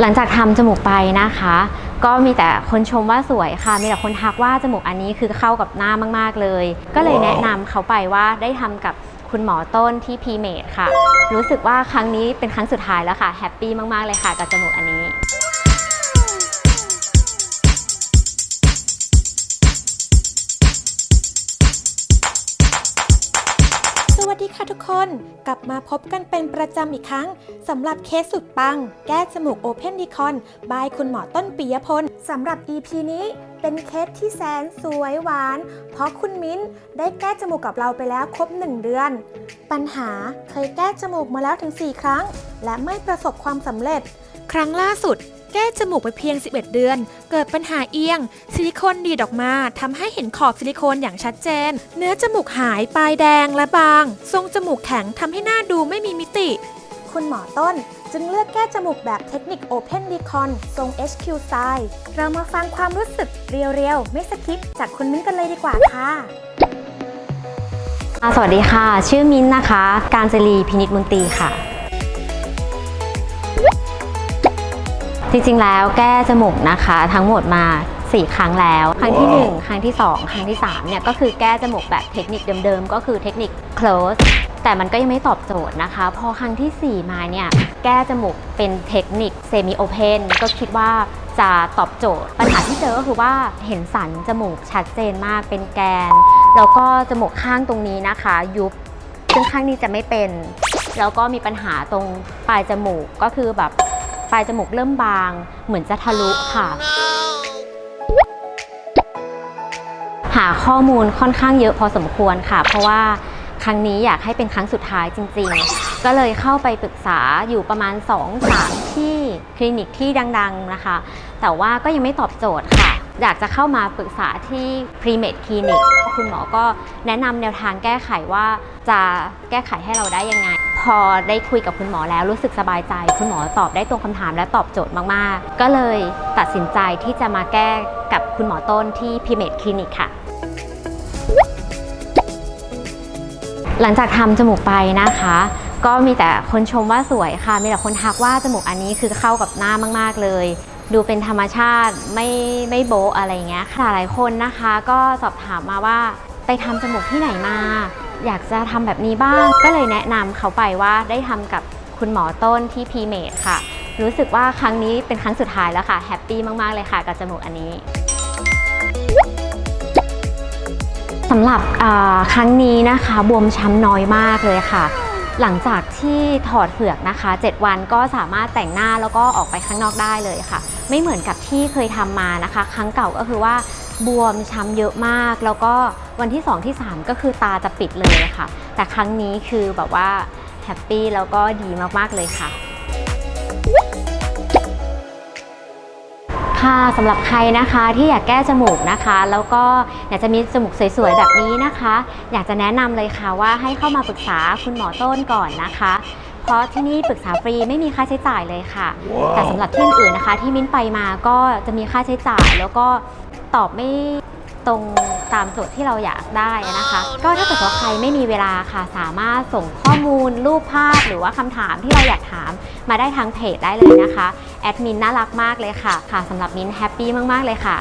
หลังจากทำจมูกไปนะคะ ก็มีแต่คนชมว่าสวยค่ะ มีแต่คนทักว่าจมูกอันนี้คือเข้ากับหน้ามากๆเลย ก็เลยแนะนำเขาไปว่าได้ทำกับคุณหมอต้นที่พีเมดค่ะ รู้สึกว่าครั้งนี้เป็นครั้งสุดท้ายแล้วค่ะแฮปปี้มากๆเลยค่ะกับจมูกอันนี้ วัสดีค่ะทุกคน กลับมาพบกันเป็นประจำอีกครั้งสำหรับเคสสุดปัง แก้จมูก Open d e c o n บายคุณหมอต้นปิยพลสำหรับ EP นี้เป็นเคสที่แสนสวยหวาน เพราะคุณมิ้นได้แก้จมูกกับเราไปแล้วครบ 1 เดือน ปัญหาเคยแก้จมูกมาแล้วถึง 4 ครั้ง และไม่ประสบความสำเร็จ ครั้งล่าสุด แก้จมูกไปเพียง 11 เดือน เกิดปัญหาเอียง ซิลิโคนดีดออกมาทำให้เห็นขอบซิลิโคนอย่างชัดเจน เนื้อจมูกหายปลายแดงและบาง ทรงจมูกแข็งทำให้หน้าดูไม่มีมิติ คุณหมอต้นจึงเลือกแก้จมูกแบบเทคนิค Open Recon ทรง HQ Style เรามาฟังความรู้สึกเรียวๆ ไม่สคริปต์จากคุณมิ้นกันเลยดีกว่าค่ะอ่าสวัสดีค่ะ ชื่อมิ้นท์นะคะ การจรีพินิจมุนตรีค่ะ จริงๆ แล้วแก้จมูกนะคะ ทั้งหมดมา 4 ครั้งแล้ว ครั้งที่ 1 ครั้งที่ 2 ครั้งที่3เนี่ยก็คือแก้จมูกแบบเทคนิคเดิมๆ ก็คือเทคนิค close แต่มันก็ยังไม่ตอบโจทย์นะคะ พอครั้งทีสี่ 4 มาเนี่ยแก้จมูกเป็นเทคนิค semi open ก็คิดว่าจะตอบโจทย์ ปัญหาที่เจอก็คือว่าเห็นสันจมูกชัดเจนมากเป็นแกน แล้วก็จมูกข้างตรงนี้นะคะ ยุบซึ่งข้างนี้จะไม่เป็น แล้วก็มีปัญหาตรงปลายจมูกก็คือแบบป ลายจมูกเริ่มบาง เหมือนจะทะลุค่ะ หาข้อมูลค่อนข้างเยอะพอสมควรค่ะ เพราะว่าครั้งนี้อยากให้เป็นครั้งสุดท้ายจริง ๆ ก็เลยเข้าไปปรึกษาอยู่ประมาณ 2-3 ที่คลินิกที่ดัง ๆนะคะ แต่ว่าก็ยังไม่ตอบโจทย์ค่ะ อยากจะเข้ามาปรึกษาที่ Premed Clinic คุณหมอก็แนะนำแนวทางแก้ไขว่าจะแก้ไขให้เราได้ยังไง พอได้คุยกับคุณหมอแล้วรู้สึกสบายใจ คุณหมอตอบได้ตรงคำถามและตอบโจทย์มาก ๆ ก็เลยตัดสินใจที่จะมาแก้กับคุณหมอต้นที่ Premed Clinic ค่ะ หลังจากทำจมูกไปนะคะ ก็มีแต่คนชมว่าสวยค่ะ มีแต่คนทักว่าจมูกอันนี้คือเข้ากับหน้ามาก ๆ เลยดูเป็นธรรมชาติไม่ไม่โบอะไรเงี้ยค่ะหลายคนนะคะ ก็สอบถามมาว่าไปทำจมูกที่ไหนมา อยากจะทำแบบนี้บ้าง ก็เลยแนะนำเขาไปว่าได้ทำกับคุณหมอต้นที่พีเมดค่ะ รู้สึกว่าครั้งนี้เป็นครั้งสุดท้ายแล้วค่ะ แฮปปี้มาก ๆ เลยค่ะ กับจมูกอันนี้สำหรับครั้งนี้นะคะบวมช้ำน้อยมากเลยค่ะ หลังจากที่ถอดเฟือกนะคะ 7 วันก็สามารถแต่งหน้าแล้วก็ออกไปข้างนอกได้เลยค่ะ ไม่เหมือนกับที่เคยทำมานะคะ ครั้งเก่าก็คือว่า บวมช้ำเยอะมาก แล้วก็วันที่ 2 ที่ 3 ก็คือตาจะปิดเลยค่ะ แต่ครั้งนี้คือแบบว่าแฮปปี้แล้วก็ดีมาก ๆ เลยค่ะค่ะสำหรับใครนะคะที่อยากแก้จมูกนะคะ แล้วก็อยากจะมีจมูกสวยๆแบบนี้นะคะ อยากจะแนะนำเลยค่ะว่าให้เข้ามาปรึกษาคุณหมอต้นก่อนนะคะ เพราะที่นี่ปรึกษาฟรีไม่มีค่าใช้จ่ายเลยค่ะแต่สำหรับที่อื่นนะคะ ที่มิ้นไปมาก็จะมีค่าใช้จ่ายแล้วก็ ตอบไม่ตรงตามโจทย์ที่เราอยากได้นะคะ ก็ถ้าเกิดว่าใครไม่มีเวลาค่ะ สามารถส่งข้อมูล รูปภาพ หรือว่าคำถามที่เราอยากถามมาได้ทางเพจได้เลยนะคะ แอดมินน่ารักมากเลยค่ะ ค่ะสำหรับมินแฮปปี้มาก ๆ เลยค่ะ